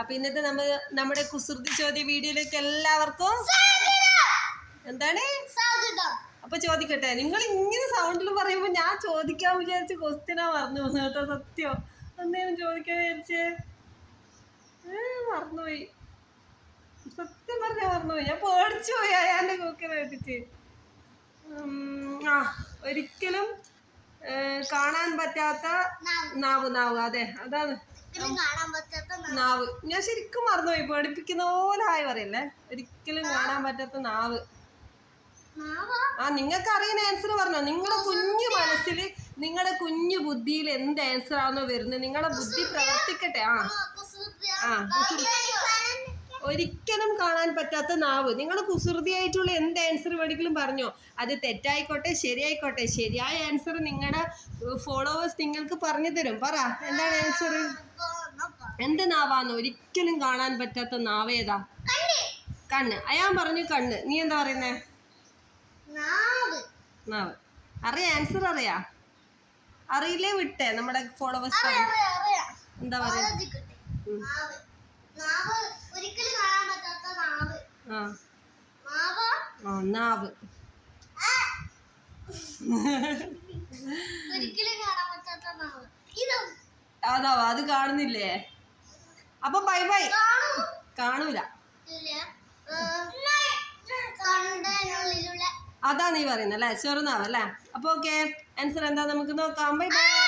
അപ്പൊ ഇന്നത്തെ നമ്മ നമ്മുടെ കുസൃതി ചോദ്യ വീഡിയോയിലേക്ക് എല്ലാവർക്കും എന്താണ്? അപ്പൊ ചോദിക്കട്ടെ നിങ്ങൾ ഇങ്ങനെ സൗണ്ടിൽ പറയുമ്പോ ഞാൻ ചോദിക്കാൻ വിചാരിച്ച് ക്വസ്റ്റ്യനാ പറഞ്ഞു പോകുന്നത് കേട്ടോ സത്യം. എന്തേലും ചോദിക്കാൻ വിചാരിച്ചേ? മറന്നുപോയി. സത്യം പറഞ്ഞാ മറന്നുപോയി. ഞാൻ പേടിച്ചു പോയി അയാളുടെ കൂക്കിനെ കേട്ടിട്ട്. ആ ഒരിക്കലും കാണാൻ പറ്റാത്ത നാവ് നാവ്. അതെ അതാണ്. നാവ്. ഞാൻ ശരിക്കും മറന്നുപോയി. പഠിപ്പിക്കുന്ന പോലെ ആയി പറയല്ലേ? ഒരിക്കലും കാണാൻ പറ്റാത്ത നാവ്? ആ നിങ്ങൾക്ക് അറിയുന്ന ആൻസർ പറഞ്ഞോ? നിങ്ങളുടെ കുഞ്ഞു മനസ്സിൽ നിങ്ങളുടെ കുഞ്ഞു ബുദ്ധിയിൽ എന്ത് ആൻസർ ആണോ വരുന്നത്? നിങ്ങളുടെ ബുദ്ധി പ്രവർത്തിക്കട്ടെ. ആ. ആ. ഒരിക്കലും കാണാൻ പറ്റാത്ത നാവ്. നിങ്ങൾ കുസൃതിയായിട്ടുള്ള എന്ത് ആൻസർ വേണമെങ്കിലും പറഞ്ഞോ. അത് തെറ്റായിക്കോട്ടെ ശരിയായിക്കോട്ടെ. ശരിയായ ആൻസർ നിങ്ങളുടെ ഫോളോവേഴ്സ് നിങ്ങൾക്ക് പറഞ്ഞു തരും. പറ എന്താണ് ആൻസർ എന്ത് നാവാന്ന് ഒരിക്കലും കാണാൻ പറ്റാത്ത നാവ് ഏതാ? കണ്ണ്. അയാൻ പറഞ്ഞു കണ്ണ്. നീ എന്താ പറയുന്നേ? നാവ്. അറിയാ ആൻസർ അറിയാ? അറിയില്ലേ വിട്ടേ നമ്മുടെ ഫോളോവേഴ്സ്. എന്താ പറയാ ആലോചിക്കട്ടെ. നാവ്. നാവ് ഒരിക്കലും കാണാൻ പറ്റാത്ത നാവ് ആ നാവ് ആ നാവ്. അതാവ അത് കാണുന്നില്ലേ? അപ്പൊ ബൈ ബൈ. കാണും. കാണൂല. അതാ നീ പറയുന്നത് അല്ലേ? ചെറുനാവ് അല്ലേ? അപ്പൊ ഓക്കെ ആൻസർ എന്താ? നമുക്ക് നോക്കാം. Bye bye.